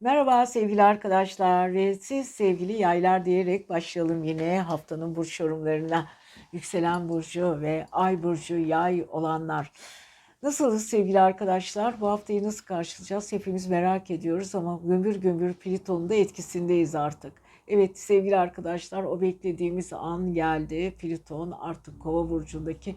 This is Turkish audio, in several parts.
Merhaba sevgili arkadaşlar ve siz sevgili yaylar diyerek başlayalım yine haftanın burç yorumlarına. Yükselen burcu ve ay burcu yay olanlar. Nasılsınız sevgili arkadaşlar? Bu haftayı nasıl karşılayacağız? Hepimiz merak ediyoruz ama gümbür gümbür Plüton'un da etkisindeyiz artık. Evet sevgili arkadaşlar o beklediğimiz an geldi. Plüton artık kova burcundaki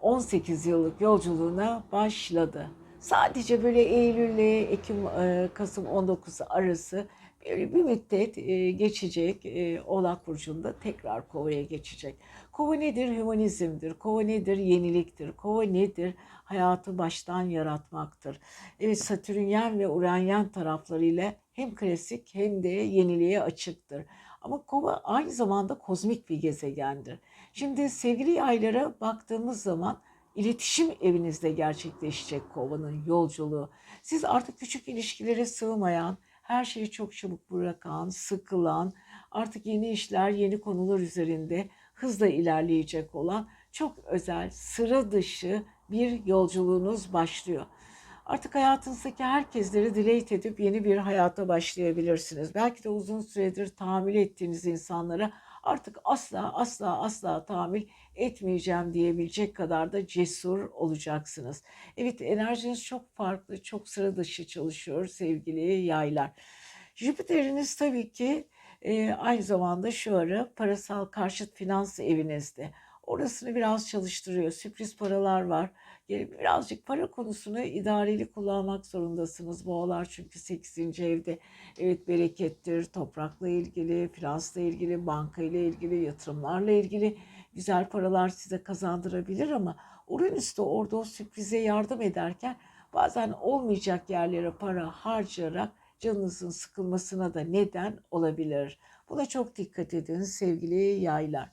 18 yıllık yolculuğuna başladı. Sadece böyle Eylül ile Ekim, e, Kasım 19 arası böyle bir müddet e, geçecek. E, Oğlak Burcu'nda tekrar Kova'ya geçecek. Kova nedir? Hümanizmdir. Kova nedir? Yeniliktir. Kova nedir? Hayatı baştan yaratmaktır. Evet Satürnyen ve Uranyen taraflarıyla hem klasik hem de yeniliğe açıktır. Ama Kova aynı zamanda kozmik bir gezegendir. Şimdi sevgili yaylara baktığımız zaman iletişim evinizde gerçekleşecek kovanın yolculuğu. Siz artık küçük ilişkilere sığmayan, her şeyi çok çabuk bırakan, sıkılan, artık yeni işler, yeni konular üzerinde hızla ilerleyecek olan çok özel, sıra dışı bir yolculuğunuz başlıyor. Artık hayatınızdaki herkesleri dileyt edip yeni bir hayata başlayabilirsiniz. Belki de uzun süredir tahammül ettiğiniz insanlara artık asla asla asla tahammül etmeyeceğim diyebilecek kadar da cesur olacaksınız. Evet enerjiniz çok farklı, çok sıra dışı çalışıyor sevgili yaylar. Jüpiter'iniz tabii ki e, aynı zamanda şu ara parasal karşıt finans evinizde. Orasını biraz çalıştırıyor. Sürpriz paralar var. Birazcık para konusunu idareli kullanmak zorundasınız. Boğalar çünkü 8. evde. Evet berekettir, toprakla ilgili, finansla ilgili, banka ile ilgili, yatırımlarla ilgili güzel paralar size kazandırabilir ama Uranüs de orada o sürprize yardım ederken bazen olmayacak yerlere para harcayarak canınızın sıkılmasına da neden olabilir. Buna çok dikkat edin sevgili yaylar.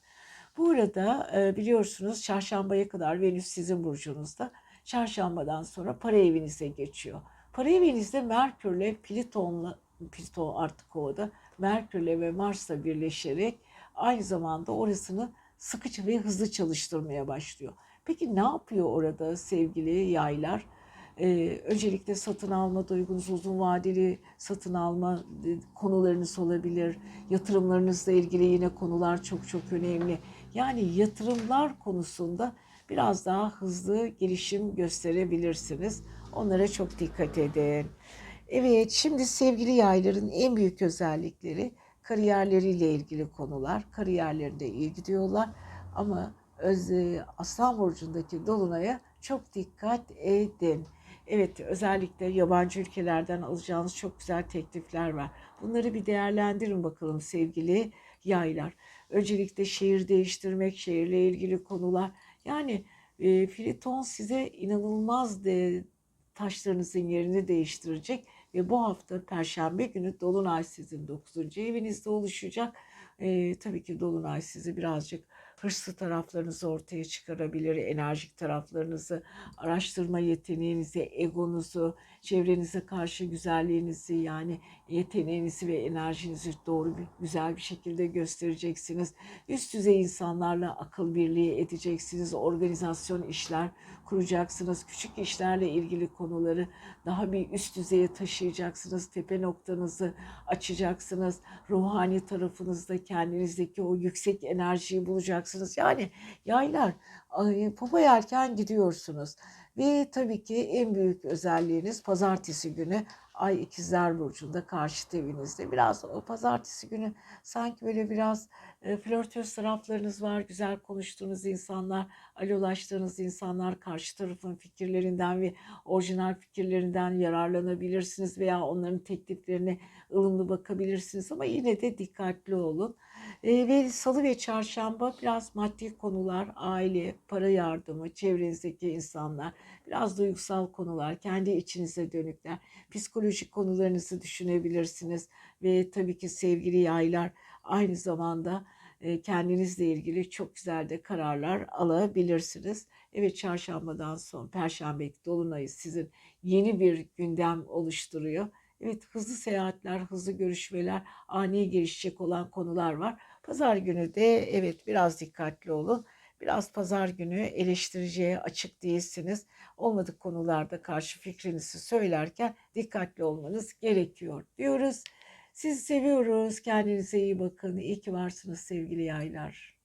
Bu arada e, biliyorsunuz çarşambaya kadar Venüs sizin burcunuzda. Çarşambadan sonra para evinize geçiyor. Para evinizde Merkürle Plüton'la Plüton artık kovada Merkürle ve Mars'la birleşerek aynı zamanda orasını sıkıcı ve hızlı çalıştırmaya başlıyor. Peki ne yapıyor orada sevgili yaylar? Ee, öncelikle satın alma duygunuz, uzun vadeli satın alma e, konularınız olabilir. Yatırımlarınızla ilgili yine konular çok çok önemli. Yani yatırımlar konusunda biraz daha hızlı gelişim gösterebilirsiniz. Onlara çok dikkat edin. Evet, şimdi sevgili yayların en büyük özellikleri kariyerleriyle ilgili konular. Kariyerlerinde iyi gidiyorlar ama öz, Aslan Burcu'ndaki Dolunay'a çok dikkat edin. Evet özellikle yabancı ülkelerden alacağınız çok güzel teklifler var. Bunları bir değerlendirin bakalım sevgili yaylar. Öncelikle şehir değiştirmek, şehirle ilgili konular. Yani e, Filiton size inanılmaz de taşlarınızın yerini değiştirecek ve bu hafta Perşembe günü Dolunay sizin 9. evinizde oluşacak. E, tabii ki Dolunay sizi birazcık hırslı taraflarınızı ortaya çıkarabilir, enerjik taraflarınızı, araştırma yeteneğinizi, egonuzu, çevrenize karşı güzelliğinizi yani yeteneğinizi ve enerjinizi doğru bir güzel bir şekilde göstereceksiniz. Üst düzey insanlarla akıl birliği edeceksiniz, organizasyon işler kuracaksınız. Küçük işlerle ilgili konuları daha bir üst düzeye taşıyacaksınız. Tepe noktanızı açacaksınız. Ruhani tarafınızda kendinizdeki o yüksek enerjiyi bulacaksınız. Yani yaylar Papa yerken gidiyorsunuz. Ve tabii ki en büyük özelliğiniz pazartesi günü Ay ikizler burcunda karşı evinizde. Biraz o pazartesi günü sanki böyle biraz e, flörtöz taraflarınız var. Güzel konuştuğunuz insanlar, alolaştığınız insanlar karşı tarafın fikirlerinden ve orijinal fikirlerinden yararlanabilirsiniz veya onların tekliflerine ılımlı bakabilirsiniz ama yine de dikkatli olun. E, ve salı ve çarşamba biraz maddi konular, aile, para yardımı, çevrenizdeki insanlar, biraz duygusal konular, kendi içinize dönükler, psikolojik konularınızı düşünebilirsiniz ve tabii ki sevgili yaylar aynı zamanda e, kendinizle ilgili çok güzel de kararlar alabilirsiniz. Evet çarşambadan sonra perşembe dolunayı sizin yeni bir gündem oluşturuyor. Evet hızlı seyahatler, hızlı görüşmeler, ani gelişecek olan konular var. Pazar günü de evet biraz dikkatli olun Biraz pazar günü eleştiriciye açık değilsiniz. Olmadık konularda karşı fikrinizi söylerken dikkatli olmanız gerekiyor diyoruz. Sizi seviyoruz. Kendinize iyi bakın. İyi ki varsınız sevgili yaylar.